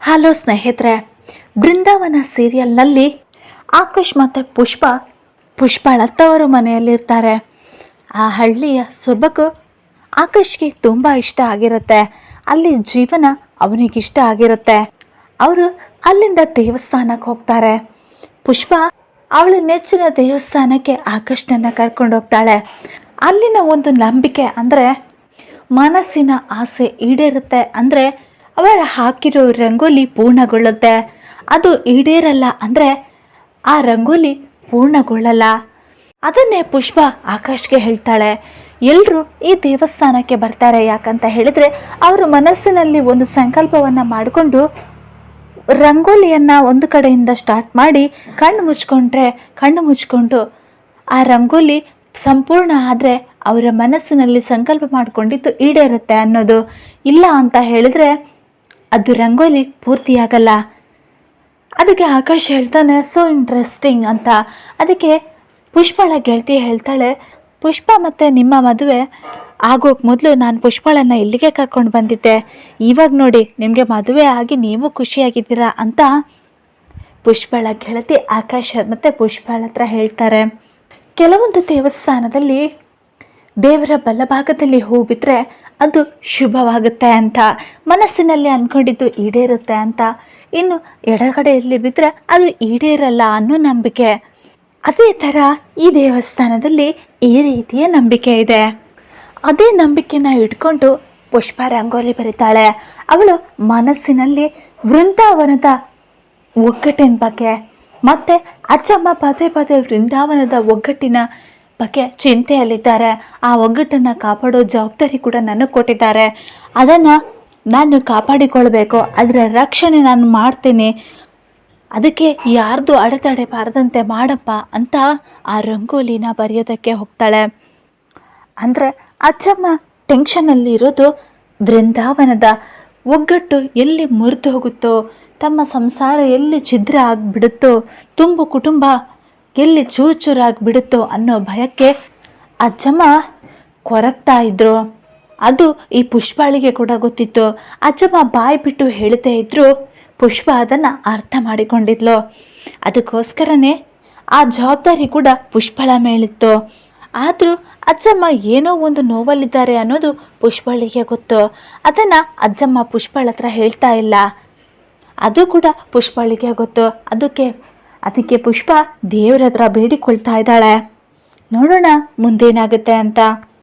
Hello ಸ್ನೇಹಿತರೆ, ಬೃಂದಾವನ ಸೀರಿಯಲ್ನಲ್ಲಿ ಆಕಾಶ್ ಮತ್ತು ಪುಷ್ಪ, ಪುಷ್ಪಳ ತವರು ಮನೆಯಲ್ಲಿರ್ತಾರೆ. ಆ ಹಳ್ಳಿಯ ಸೊಬಗು ಆಕಾಶ್ಗೆ ತುಂಬ ಇಷ್ಟ ಆಗಿರುತ್ತೆ. ಅಲ್ಲಿ ಜೀವನ ಅವನಿಗಿಷ್ಟ ಆಗಿರುತ್ತೆ. ಅವರು ಅಲ್ಲಿಂದ ದೇವಸ್ಥಾನಕ್ಕೆ ಹೋಗ್ತಾರೆ. ಪುಷ್ಪ ಅವಳ ನೆಚ್ಚಿನ ದೇವಸ್ಥಾನಕ್ಕೆ ಆಕಾಶ್ನನ್ನು ಕರ್ಕೊಂಡು ಹೋಗ್ತಾಳೆ. ಅಲ್ಲಿನ ಒಂದು ನಂಬಿಕೆ ಅಂದರೆ ಮನಸ್ಸಿನ ಆಸೆ ಈಡೇರುತ್ತೆ ಅಂದರೆ ಅವರ ಹಾಕಿರೋ ರಂಗೋಲಿ ಪೂರ್ಣಗೊಳ್ಳುತ್ತೆ. ಅದು ಈಡೇರಲ್ಲ ಅಂದರೆ ಆ ರಂಗೋಲಿ ಪೂರ್ಣಗೊಳ್ಳಲ್ಲ. ಅದನ್ನೇ ಪುಷ್ಪ ಆಕಾಶ್ಗೆ ಹೇಳ್ತಾಳೆ. ಎಲ್ಲರೂ ಈ ದೇವಸ್ಥಾನಕ್ಕೆ ಬರ್ತಾರೆ ಯಾಕಂತ ಹೇಳಿದರೆ ಅವರು ಮನಸ್ಸಿನಲ್ಲಿ ಒಂದು ಸಂಕಲ್ಪವನ್ನು ಮಾಡಿಕೊಂಡು ರಂಗೋಲಿಯನ್ನು ಒಂದು ಕಡೆಯಿಂದ ಸ್ಟಾರ್ಟ್ ಮಾಡಿ ಕಣ್ಣು ಮುಚ್ಕೊಂಡ್ರೆ ಕಣ್ಣು ಮುಚ್ಕೊಂಡು ಆ ರಂಗೋಲಿ ಸಂಪೂರ್ಣ ಆದರೆ ಅವರ ಮನಸ್ಸಿನಲ್ಲಿ ಸಂಕಲ್ಪ ಮಾಡಿಕೊಂಡಿದ್ದು ಈಡೇರುತ್ತೆ ಅನ್ನೋದು. ಇಲ್ಲ ಅಂತ ಹೇಳಿದ್ರೆ ಅದು ರಂಗೋಲಿ ಪೂರ್ತಿಯಾಗಲ್ಲ. ಅದಕ್ಕೆ ಆಕಾಶ್ ಹೇಳ್ತಾನೆ ಸೊ ಇಂಟ್ರೆಸ್ಟಿಂಗ್ ಅಂತ. ಅದಕ್ಕೆ ಪುಷ್ಪಳ ಗೆಳತಿ ಹೇಳ್ತಾಳೆ, ಪುಷ್ಪ ಮತ್ತು ನಿಮ್ಮ ಮದುವೆ ಆಗೋಕೆ ಮೊದಲು ನಾನು ಪುಷ್ಪಳನ್ನು ಇಲ್ಲಿಗೆ ಕರ್ಕೊಂಡು ಬಂದಿದ್ದೆ. ಇವಾಗ ನೋಡಿ ನಿಮಗೆ ಮದುವೆ ಆಗಿ ನೀವು ಖುಷಿಯಾಗಿದ್ದೀರಾ ಅಂತ ಪುಷ್ಪಳ ಗೆಳತಿ ಆಕಾಶ ಮತ್ತು ಪುಷ್ಪಳ ಹತ್ರ ಹೇಳ್ತಾರೆ. ಕೆಲವೊಂದು ದೇವಸ್ಥಾನದಲ್ಲಿ ದೇವರ ಬಲಭಾಗದಲ್ಲಿ ಹೂ ಬಿದ್ದರೆ ಅದು ಶುಭವಾಗುತ್ತೆ ಅಂತ. ಮನಸ್ಸಿನಲ್ಲಿ ಅಂದ್ಕೊಂಡಿದ್ದು ಈಡೇರುತ್ತೆ ಅಂತ. ಇನ್ನು ಎಡಗಡೆಯಲ್ಲಿ ಬಿದ್ದರೆ ಅದು ಈಡೇರಲ್ಲ ಅನ್ನೋ ನಂಬಿಕೆ. ಅದೇ ಥರ ಈ ದೇವಸ್ಥಾನದಲ್ಲಿ ಈ ರೀತಿಯ ನಂಬಿಕೆ ಇದೆ. ಅದೇ ನಂಬಿಕೆನ ಇಟ್ಕೊಂಡು ಪುಷ್ಪ ರಂಗೋಲಿ ಬರೀತಾಳೆ. ಅವಳು ಮನಸ್ಸಿನಲ್ಲಿ ವೃಂದಾವನದ ಒಗ್ಗಟ್ಟಿನ ಬಗ್ಗೆ, ಮತ್ತು ಅಚ್ಚಮ್ಮ ಪದೇ ಪದೇ ವೃಂದಾವನದ ಒಗ್ಗಟ್ಟಿನ ಬಗ್ಗೆ ಚಿಂತೆಯಲ್ಲಿದ್ದಾರೆ. ಆ ಒಗ್ಗಟ್ಟನ್ನು ಕಾಪಾಡೋ ಜವಾಬ್ದಾರಿ ಕೂಡ ನನಗೆ ಕೊಟ್ಟಿದ್ದಾರೆ. ಅದನ್ನು ನಾನು ಕಾಪಾಡಿಕೊಳ್ಬೇಕು. ಅದರ ರಕ್ಷಣೆ ನಾನು ಮಾಡ್ತೀನಿ. ಅದಕ್ಕೆ ಯಾರ್ದು ಅಡೆತಡೆ ಬಾರದಂತೆ ಮಾಡಪ್ಪ ಅಂತ ಆ ರಂಗೋಲಿನ ಬರೆಯೋದಕ್ಕೆ ಹೋಗ್ತಾಳೆ. ಅಂದರೆ ಅಜ್ಜಮ್ಮ ಟೆನ್ಷನಲ್ಲಿ ಇರೋದು ಬೃಂದಾವನದ ಒಗ್ಗಟ್ಟು ಎಲ್ಲಿ ಮುರಿದು ಹೋಗುತ್ತೋ, ತಮ್ಮ ಸಂಸಾರ ಎಲ್ಲಿ ಛಿದ್ರ ಆಗಿಬಿಡುತ್ತೋ, ತುಂಬು ಕುಟುಂಬ ಎಲ್ಲಿ ಚೂರು ಚೂರಾಗಿಬಿಡುತ್ತೋ ಅನ್ನೋ ಭಯಕ್ಕೆ ಅಜ್ಜಮ್ಮ ಕೊರಗ್ತಾ ಇದ್ರು. ಅದು ಈ ಪುಷ್ಪಾಳಿಗೆ ಕೂಡ ಗೊತ್ತಿತ್ತು. ಅಜ್ಜಮ್ಮ ಬಾಯಿ ಬಿಟ್ಟು ಹೇಳ್ತಾ ಇದ್ರು, ಪುಷ್ಪ ಅದನ್ನು ಅರ್ಥ ಮಾಡಿಕೊಂಡಿದ್ಲು. ಅದಕ್ಕೋಸ್ಕರನೇ ಆ ಜವಾಬ್ದಾರಿ ಕೂಡ ಪುಷ್ಪಳ ಮೇಲಿತ್ತು. ಆದರೂ ಅಜ್ಜಮ್ಮ ಏನೋ ಒಂದು ನೋವಲ್ಲಿದ್ದಾರೆ ಅನ್ನೋದು ಪುಷ್ಪಳಿಗೆ ಗೊತ್ತು. ಅದನ್ನು ಅಜ್ಜಮ್ಮ ಪುಷ್ಪಳ ಹತ್ರ ಹೇಳ್ತಾ ಇಲ್ಲ. ಅದು ಕೂಡ ಪುಷ್ಪಳಿಗೆ ಗೊತ್ತು. ಅದಕ್ಕೆ ಅದಕ್ಕೆ ಪುಷ್ಪ ದೇವ್ರ ಹತ್ರ ಬೇಡಿಕೊಳ್ತಾ ಇದ್ದಾಳೆ. ನೋಡೋಣ ಮುಂದೇನಾಗುತ್ತೆ ಅಂತ.